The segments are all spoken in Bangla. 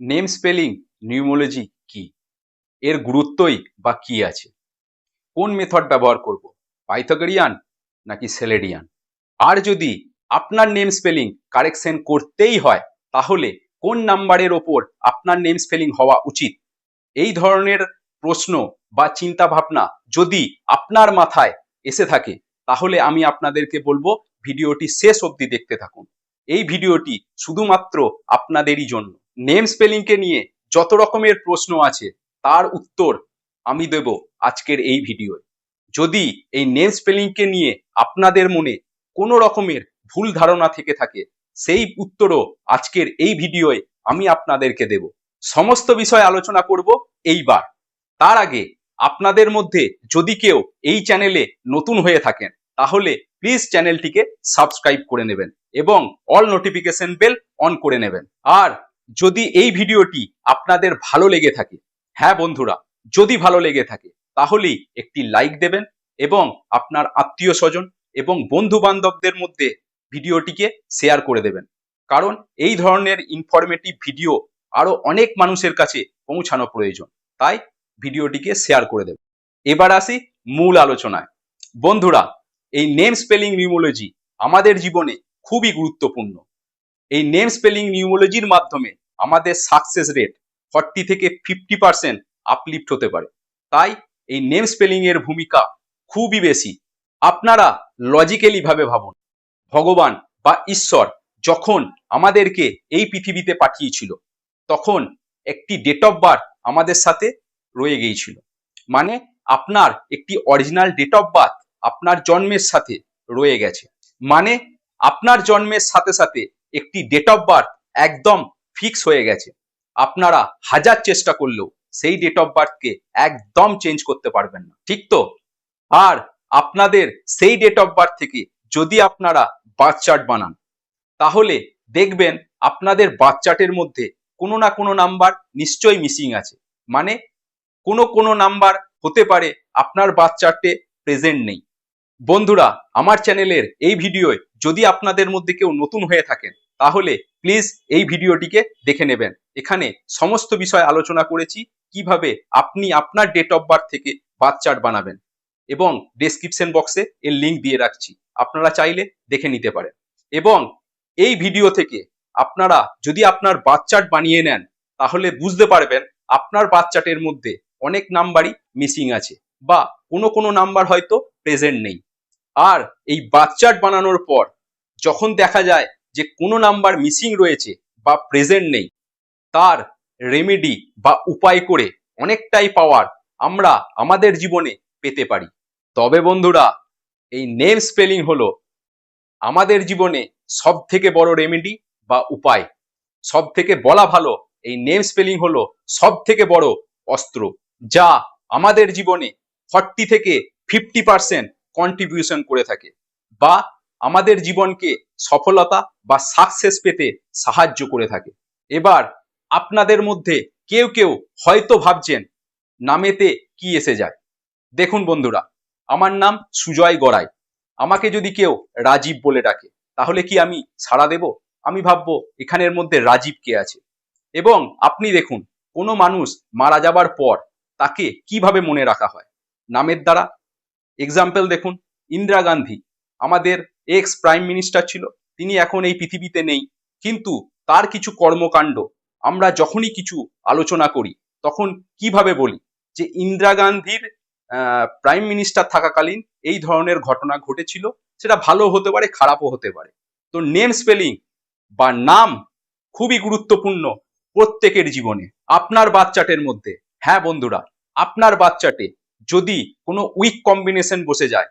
নেম স্পেলিং নিউমোলজি কি? এর গুরুত্বই বা কি আছে? কোন মেথড ব্যবহার করব? পাইথাগোরিয়ান নাকি সেলেডিয়ান আর যদি আপনার নেম স্পেলিং কারেকশন করতেই হয়, তাহলে কোন নাম্বারের ওপর আপনার নেম স্পেলিং হওয়া উচিত? এই ধরনের প্রশ্ন বা চিন্তা ভাবনা যদি আপনার মাথায় এসে থাকে, তাহলে আমি আপনাদেরকে বলব ভিডিওটি শেষ অবধি দেখতে থাকুন। এই ভিডিওটি শুধুমাত্র আপনাদেরই জন্য। নেম স্পেলিংকে নিয়ে যত রকমের প্রশ্ন আছে, তার উত্তর আমি দেব আজকের এই ভিডিওয়। যদি এই নেম স্পেলিংকে নিয়ে আপনাদের মনে কোনো রকমের ভুল ধারণা থেকে থাকে, সেই উত্তরও আজকের এই ভিডিওয় আমি আপনাদেরকে দেব। সমস্ত বিষয় আলোচনা করব এইবার। তার আগে আপনাদের মধ্যে যদি কেউ এই চ্যানেলে নতুন হয়ে থাকেন, তাহলে প্লিজ চ্যানেলটিকে সাবস্ক্রাইব করে নেবেন এবং অল নোটিফিকেশন বেল অন করে নেবেন। আর যদি এই ভিডিওটি আপনাদের ভালো লেগে থাকে হ্যাঁ বন্ধুরা, যদি ভালো লেগে থাকে, তাহলেই একটি লাইক দেবেন এবং আপনার আত্মীয় স্বজন এবং বন্ধু বান্ধবদের মধ্যে ভিডিওটিকে শেয়ার করে দেবেন। কারণ এই ধরনের ইনফরমেটিভ ভিডিও আরও অনেক মানুষের কাছে পৌঁছানো প্রয়োজন। তাই ভিডিওটিকে শেয়ার করে দেবেন। এবার আসি মূল আলোচনায়। বন্ধুরা, এই নেম স্পেলিং নিউমোলজি আমাদের জীবনে খুবই গুরুত্বপূর্ণ। এই নেম স্পেলিং নিউমোলজির মাধ্যমে আমাদের সাকসেস রেট ফর্টি থেকে ফিফটি পার্সেন্ট আপলিফ্ট হতে পারে। তাই এই নেম স্পেলিং এর ভূমিকা খুবই বেশি। আপনারা লজিক্যালি ভাবে ভাবুন, ভগবান বা ঈশ্বর যখন আমাদেরকে এই পৃথিবীতে পাঠিয়েছিল, তখন একটি ডেট অফ বার্থ আমাদের সাথে রয়ে গিয়েছিল। মানে আপনার একটি অরিজিনাল ডেট অফ বার্থ আপনার জন্মের সাথে রয়ে গেছে। মানে আপনার জন্মের সাথে সাথে একটি ডেট অফ বার্থ একদম ফিক্স হয়ে গেছে। আপনারা হাজার চেষ্টা করলেও সেই ডেট অফ বার্থকে একদম চেঞ্জ করতে পারবেন না। ঠিক তো? আর আপনাদের সেই ডেট অফ বার্থ থেকে যদি আপনারা বার্থ চার্ট বানান, তাহলে দেখবেন আপনাদের বার্থ চার্টের মধ্যে কোনো না কোনো নাম্বার নিশ্চয়ই মিসিং আছে। মানে কোনো কোনো নাম্বার হতে পারে, আপনার বার্থ চার্টে প্রেজেন্ট নেই। বন্ধুরা, আমার চ্যানেলের এই ভিডিওয় যদি আপনাদের মধ্যে কেউ নতুন হয়ে থাকেন, তাহলে প্লিজ এই ভিডিওটিকে দেখে নেবেন। এখানে সমস্ত বিষয় আলোচনা করেছি, কীভাবে আপনি আপনার ডেট অফ বার্থ থেকে বার্থ চার্ট বানাবেন এবং ডেসক্রিপশন বক্সে এর লিঙ্ক দিয়ে রাখছি। আপনারা চাইলে দেখে নিতে পারেন। এবং এই ভিডিও থেকে আপনারা যদি আপনার বার্থ চার্ট বানিয়ে নেন, তাহলে বুঝতে পারবেন আপনার বার্থ চার্টের মধ্যে অনেক নাম্বারই মিসিং আছে বা কোনো কোনো নাম্বার হয়তো প্রেজেন্ট নেই। আর এই বার্থ চার্ট বানানোর পর যখন দেখা যায় যে কোনো নাম্বার মিসিং রয়েছে বা প্রেজেন্ট নেই, তার রেমেডি বা উপায় করে অনেকটাই পাওয়ার আমরা আমাদের জীবনে পেতে পারি। তবে বন্ধুরা, এই নেম স্পেলিং হলো আমাদের জীবনে সব থেকে বড় রেমেডি বা উপায়। সব থেকে বলা ভালো, এই নেম স্পেলিং হলো সব থেকে বড় অস্ত্র, যা আমাদের জীবনে ফর্টি থেকে ফিফটি পার্সেন্ট কন্ট্রিবিউশন করে থাকে বা আমাদের জীবনকে সফলতা বা সাকসেস পেতে সাহায্য করে থাকে। এবার আপনাদের মধ্যে কেউ কেউ হয়তো ভাবছেন, নামেতে কি এসে যায়? দেখুন বন্ধুরা, আমার নাম সুজয় গড়াই। আমাকে যদি কেউ রাজীব বলে ডাকে, তাহলে কি আমি সাড়া দেব? আমি ভাববো এখানের মধ্যে রাজীব কে আছে। এবং আপনি দেখুন, কোনো মানুষ মারা যাবার পর তাকে কীভাবে মনে রাখা হয়? নামের দ্বারা এক্সাম্পল দেখুন, ইন্দিরা গান্ধী, আমাদের এক্স প্রাইম মিনিস্টার ছিল, তিনি এখন এই পৃথিবীতে নেই, কিন্তু তার কিছু কর্মকাণ্ড, আমরা যখনই কিছু আলোচনা করি, তখন কীভাবে বলি যে ইন্দিরা গান্ধীর প্রাইম মিনিস্টার থাকাকালীন এই ধরনের ঘটনা ঘটেছিল, সেটা ভালো হতে পারে, খারাপও হতে পারে। তো নেম স্পেলিং বা নাম খুবই গুরুত্বপূর্ণ প্রত্যেকের জীবনে, আপনার বাচ্চাটের মধ্যে। হ্যাঁ বন্ধুরা, আপনার বাচ্চাটে যদি কোনো উইক কম্বিনেশন বসে যায়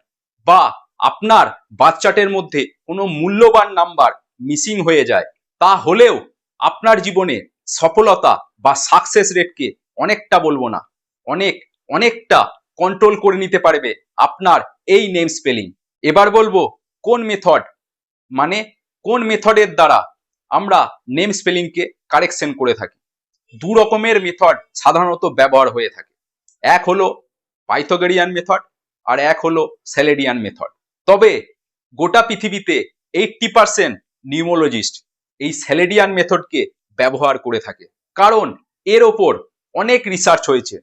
বা আপনার বাচ্চাটের মধ্যে কোনো মূল্যবান নাম্বার মিসিং হয়ে যায়, তাহলেও আপনার জীবনে সফলতা বা সাকসেস রেটকে অনেকটা বলব না, অনেক, অনেকটা কন্ট্রোল করে নিতে পারবে আপনার এই নেম স্পেলিং এবার বলব কোন মেথড মানে কোন মেথডের দ্বারা আমরা নেম স্পেলিংকে কারেকশন করে থাকি? দু রকমের মেথড সাধারণত ব্যবহার হয়ে থাকে। এক হলো পাইথোগেরিয়ান মেথড আর এক হলো স্যালেডিয়ান মেথড তবে গোটা পৃথিবীতে এইটটি পার্সেন্ট নিউমোলজিস্ট এই স্যালেডিয়ান মেথডকে ব্যবহার করে থাকে। কারণ এর ওপর অনেক রিসার্চ হয়েছে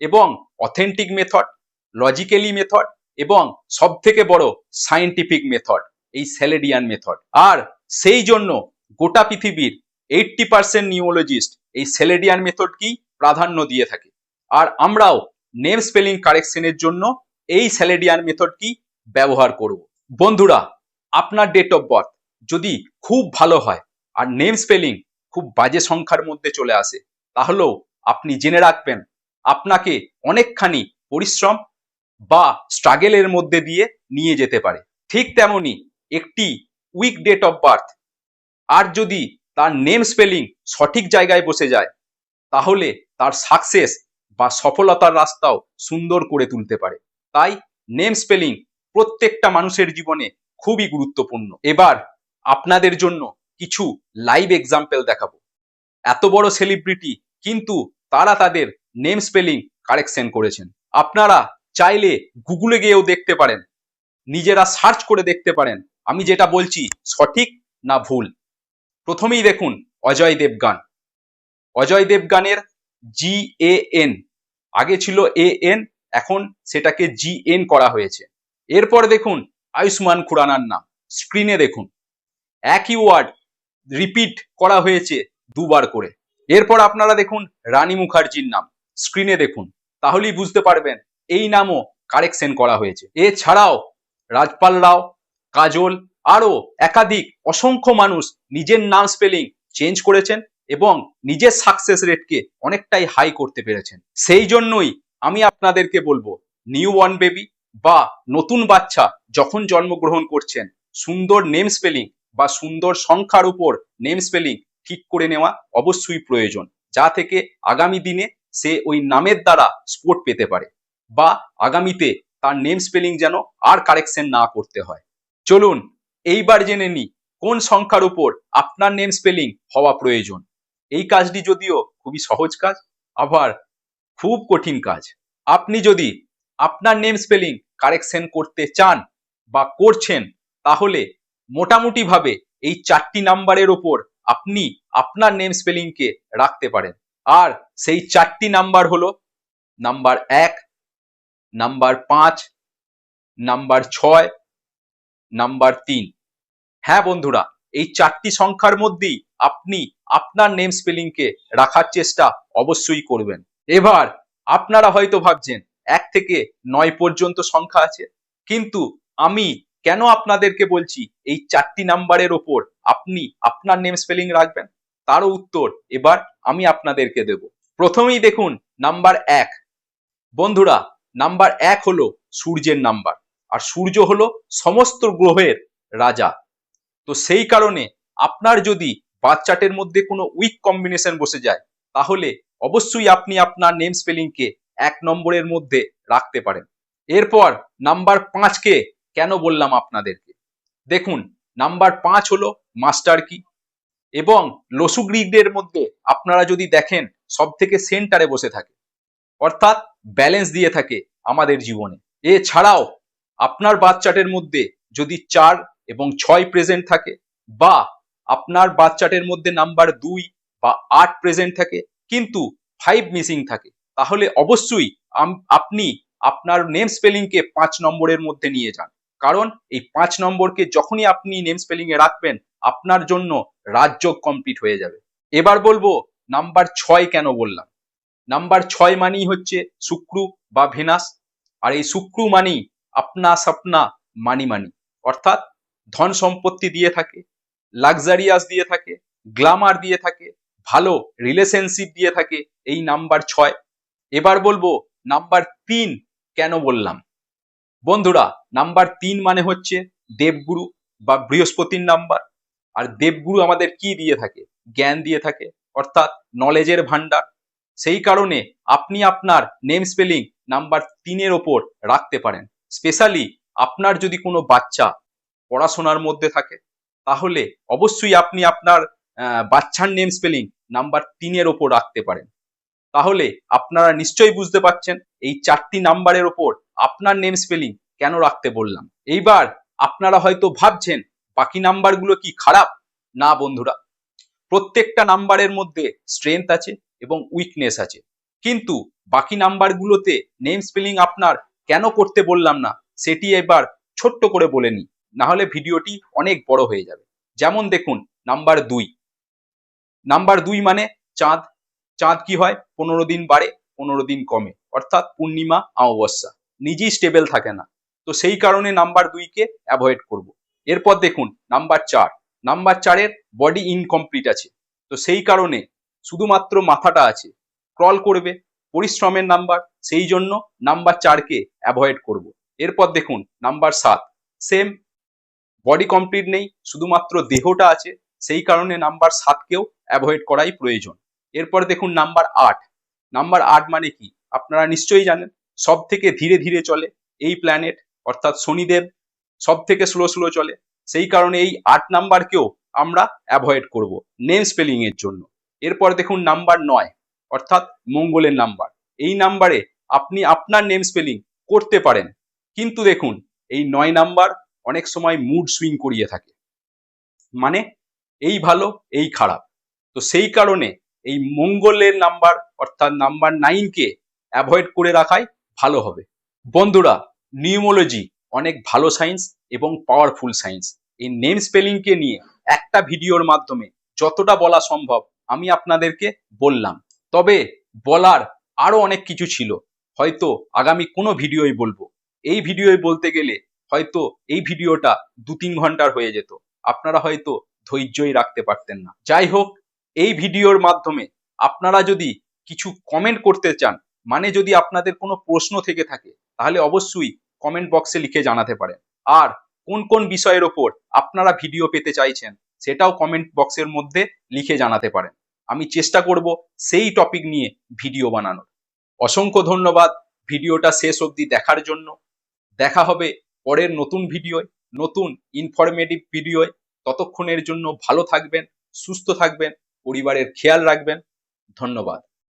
এবং অথেন্টিক মেথড লজিক্যালি মেথড এবং সব থেকে বড় সায়েন্টিফিক মেথড এই স্যালেডিয়ান মেথড আর সেই জন্য গোটা পৃথিবীর এইটটি পার্সেন্ট নিউমোলজিস্ট এই স্যালেডিয়ান মেথডকেই প্রাধান্য দিয়ে থাকে। আর আমরাও নেম স্পেলিং কারেকশনের জন্য এই স্যালেডিয়ান মেথডকেই ব্যবহার করব। বন্ধুরা, আপনার ডেট অফ বার্থ যদি খুব ভালো হয় আর নেম স্পেলিং খুব বাজে সংখ্যার মধ্যে চলে আসে, তাহলেও আপনি জেনে রাখবেন আপনাকে অনেকখানি পরিশ্রম বা স্ট্রাগেলের মধ্যে দিয়ে নিয়ে যেতে পারে। ঠিক তেমনি একটি উইক ডেট অফ বার্থ আর যদি তার নেম স্পেলিং সঠিক জায়গায় বসে যায়, তাহলে তার সাকসেস বা সফলতার রাস্তাও সুন্দর করে তুলতে পারে। তাই নেম স্পেলিং প্রত্যেকটা মানুষের জীবনে খুবই গুরুত্বপূর্ণ। এবার আপনাদের জন্য কিছু লাইভ এক্সাম্পল দেখাবো। এত বড় সেলিব্রিটি কিন্তু তারা তাদের নেম স্পেলিং কারেকশন করেছেন। আপনারা চাইলে গুগলে গিয়েও দেখতে পারেন। নিজেরা সার্চ করে দেখতে পারেন। আমি যেটা বলছি, সঠিক না ভুল? প্রথমেই দেখুন অজয় দেবগান। অজয় দেবগানের জি এ এন আগে ছিল এ এন এখন সেটাকে জি এন করা হয়েছে। এরপর দেখুন, আয়ুষ্মান খুরানার নাম। স্ক্রিনে দেখুন। একই ওয়ার্ড রিপিট করা হয়েছে দুবার করে। এরপর আপনারা দেখুন, রানী মুখার্জির নাম। স্ক্রিনে দেখুন। তাহলেই বুঝতে পারবেন, এই নামও কারেকশন করা হয়েছে। এছাড়াও, রাজপাল রাও, কাজল, আরও একাধিক অসংখ্য মানুষ নিজের নাম স্পেলিং চেঞ্জ করেছেন। এবং নিজের সাকসেস রেটকে অনেকটাই হাই করতে পেরেছেন। সেই জন্যই আমি আপনাদেরকে বলব নিউ বর্ন বেবি বা নতুন বাচ্চা যখন জন্মগ্রহণ করছেন, সুন্দর নেম স্পেলিং বা সুন্দর সংখ্যার উপর নেম স্পেলিং ঠিক করে নেওয়া অবশ্যই প্রয়োজন, যা থেকে আগামী দিনে সে ওই নামের দ্বারা স্পোর্ট পেতে পারে বা আগামীতে তার নেম স্পেলিং যেন আর কারেকশন না করতে হয়। চলুন, এইবার জেনে নিই কোন সংখ্যার উপর আপনার নেম স্পেলিং হওয়া প্রয়োজন। এই কাজটি যদিও খুবই সহজ কাজ, আবার খুব কঠিন কাজ। আপনি যদি আপনার নেম স্পেলিং কারেকশন করতে চান বা করছেন, তাহলে মোটামুটিভাবে এই চারটি নাম্বারের ওপর আপনি আপনার নেম স্পেলিংকে রাখতে পারেন। আর সেই চারটি নাম্বার হলো নাম্বার এক, নাম্বার পাঁচ, নাম্বার ছয়, নাম্বার তিন। হ্যাঁ বন্ধুরা, এই চারটি সংখ্যার মধ্যেই আপনি আপনার নেম স্পেলিংকে রাখার চেষ্টা অবশ্যই করবেন। এবার আপনারা হয়তো ভাবছেন, এক থেকে নয় পর্যন্ত সংখ্যা আছে। কিন্তু আমি কেন আপনাদেরকে বলছি, এই চারটি নাম্বারের ওপর আপনি আপনার নেম স্পেলিং রাখবেন? তারও উত্তর এবার আমি আপনাদেরকে দেব। প্রথমেই দেখুন, নাম্বার এক। বন্ধুরা, নাম্বার এক হলো সূর্যের নাম্বার, আর সূর্য হলো সমস্ত গ্রহের রাজা। তো সেই কারণে আপনার যদি বাচ্চাটের মধ্যে কোনো উইক কম্বিনেশন বসে যায়, তাহলে অবশ্যই আপনি আপনার নেম স্পেলিংকে এক নম্বরের মধ্যে রাখতে পারেন। এরপর নাম্বার পাঁচকে কেন বললাম আপনাদেরকে? দেখুন নাম্বার পাঁচ হলো মাস্টার কি এবং লসুগ্রিকদের মধ্যে আপনারা যদি দেখেন সব থেকে সেন্টারে বসে থাকে, অর্থাৎ ব্যালেন্স দিয়ে থাকে আমাদের জীবনে। এছাড়াও আপনার বাচ্চাটের মধ্যে যদি চার এবং ছয় প্রেজেন্ট থাকে বা আপনার বাচ্চাটের মধ্যে নাম্বার দুই বা আট প্রেজেন্ট থাকে, কিন্তু ফাইভ মিসিং থাকে। তাহলে অবশ্যই আপনি আপনার নেম স্পেলিংকে পাঁচ নম্বরের মধ্যে নিয়ে যান। কারণ এই পাঁচ নম্বরকে যখনই আপনি নেম স্পেলিং এ রাখবেন, আপনার জন্য রাজযোগ কমপ্লিট হয়ে যাবে। এবার বলব, নাম্বার ছয় কেন বললাম? নাম্বার ছয় মানেই হচ্ছে শুক্র বা ভেনাস, আর এই শুক্র মানেই আপনা সাপনা মানি মানি অর্থাৎ ধন সম্পত্তি দিয়ে থাকে লাক্সারিয়াস দিয়ে থাকে গ্লামার দিয়ে থাকে, ভালো রিলেশনশিপ দিয়ে থাকে এই নাম্বার ছয়। এবার বলব নাম্বার তিন কেন বললাম? বন্ধুরা নাম্বার তিন মানে হচ্ছে দেবগুরু বা বৃহস্পতির নাম্বার আর দেবগুরু আমাদের কি দিয়ে থাকে? জ্ঞান দিয়ে থাকে, অর্থাৎ নলেজের ভান্ডার সেই কারণে আপনি আপনার নেম স্পেলিং নাম্বার তিনের ওপর রাখতে পারেন। স্পেশালি আপনার যদি কোনো বাচ্চা পড়াশোনার মধ্যে থাকে তাহলে অবশ্যই আপনি আপনার বাচ্চার নেম স্পেলিং নাম্বার তিনের ওপর রাখতে পারেন। তাহলে আপনারা নিশ্চয়ই বুঝতে পারছেন এই চারটি নাম্বারের ওপর আপনার নেম স্পেলিং কেন রাখতে বললাম। এইবার আপনারা হয়তো ভাবছেন, বাকি নাম্বারগুলো কি খারাপ? না বন্ধুরা, প্রত্যেকটা নাম্বারের মধ্যে স্ট্রেংথ আছে এবং উইকনেস আছে। কিন্তু বাকি নাম্বারগুলোতে নেম স্পেলিং আপনার কেন করতে বললাম না, সেটি এবার ছোট্ট করে বলে নিই। না হলে ভিডিওটি অনেক বড় হয়ে যাবে। যেমন দেখুন, নাম্বার দুই। নাম্বার দুই মানে চাঁদ। চাঁদ কি হয়? পনেরো দিন বাড়ে, পনেরো দিন কমে। অর্থাৎ পূর্ণিমা, অমাবস্যা। নিজেই স্টেবল থাকে না। তো সেই কারণে নাম্বার দুইকে অ্যাভয়েড করব। এরপর দেখুন, নাম্বার চার। নাম্বার চারের বডি ইনকমপ্লিট আছে। তো সেই কারণে শুধুমাত্র মাথাটা আছে। ক্রল করবে, পরিশ্রমের নাম্বার। সেই জন্য নাম্বার চারকে অ্যাভয়েড করব। এরপর দেখুন, নাম্বার সাত। সেম বডি কমপ্লিট নেই, শুধুমাত্র দেহটা আছে, সেই কারণে নাম্বার সাতকেও অ্যাভয়েড করাই প্রয়োজন। এরপর দেখুন নাম্বার আট। নাম্বার আট মানে কি? আপনারা নিশ্চয়ই জানেন সব থেকে ধীরে ধীরে চলে এই প্ল্যানেট অর্থাৎ শনিদেব সব থেকে স্লো স্লো চলে। সেই কারণে এই আট নাম্বারকেও আমরা অ্যাভয়েড করব নেম স্পেলিং এর জন্য। এরপর দেখুন নাম্বার নয়, অর্থাৎ মঙ্গলের নাম্বার এই নাম্বারে আপনি আপনার নেম স্পেলিং করতে পারেন। কিন্তু দেখুন, এই নয় নাম্বার অনেক সময় মুড সুইং করিয়ে থাকে। মানে এই ভালো, এই খারাপ। তো সেই কারণে এই মঙ্গলের নাম্বার অর্থাৎ নাম্বার নাইনকে অ্যাভয়েড করে রাখাই ভালো হবে। বন্ধুরা নিউমোলজি অনেক ভালো সায়েন্স এবং পাওয়ারফুল সায়েন্স এই নেম স্পেলিংকে নিয়ে একটা ভিডিওর মাধ্যমে যতটা বলা সম্ভব আমি আপনাদেরকে বললাম। তবে বলার আরও অনেক কিছু ছিল। হয়তো আগামী কোনো ভিডিওই বলব। এই ভিডিওই বলতে গেলে হয়তো এই ভিডিওটা দু তিন ঘণ্টার হয়ে যেত। আপনারা হয়তো ধৈর্যই রাখতে পারতেন না। যাই হোক, এই ভিডিওর মাধ্যমে আপনারা যদি কিছু কমেন্ট করতে চান মানে যদি আপনাদের কোনো প্রশ্ন থেকে থাকে, তাহলে অবশ্যই কমেন্ট বক্সে লিখে জানাতে পারেন। আর কোন কোন বিষয়ের ওপর আপনারা ভিডিও পেতে চাইছেন, সেটাও কমেন্ট বক্সের মধ্যে লিখে জানাতে পারেন। আমি চেষ্টা করব সেই টপিক নিয়ে ভিডিও বানানোর। অসংখ্য ধন্যবাদ ভিডিওটা শেষ অবধি দেখার জন্য। দেখা হবে পরের নতুন ভিডিওয়, নতুন ইনফরমেটিভ ভিডিওয়, ততক্ষণের জন্য ভালো থাকবেন, সুস্থ থাকবেন, পরিবারের খেয়াল রাখবেন। ধন্যবাদ।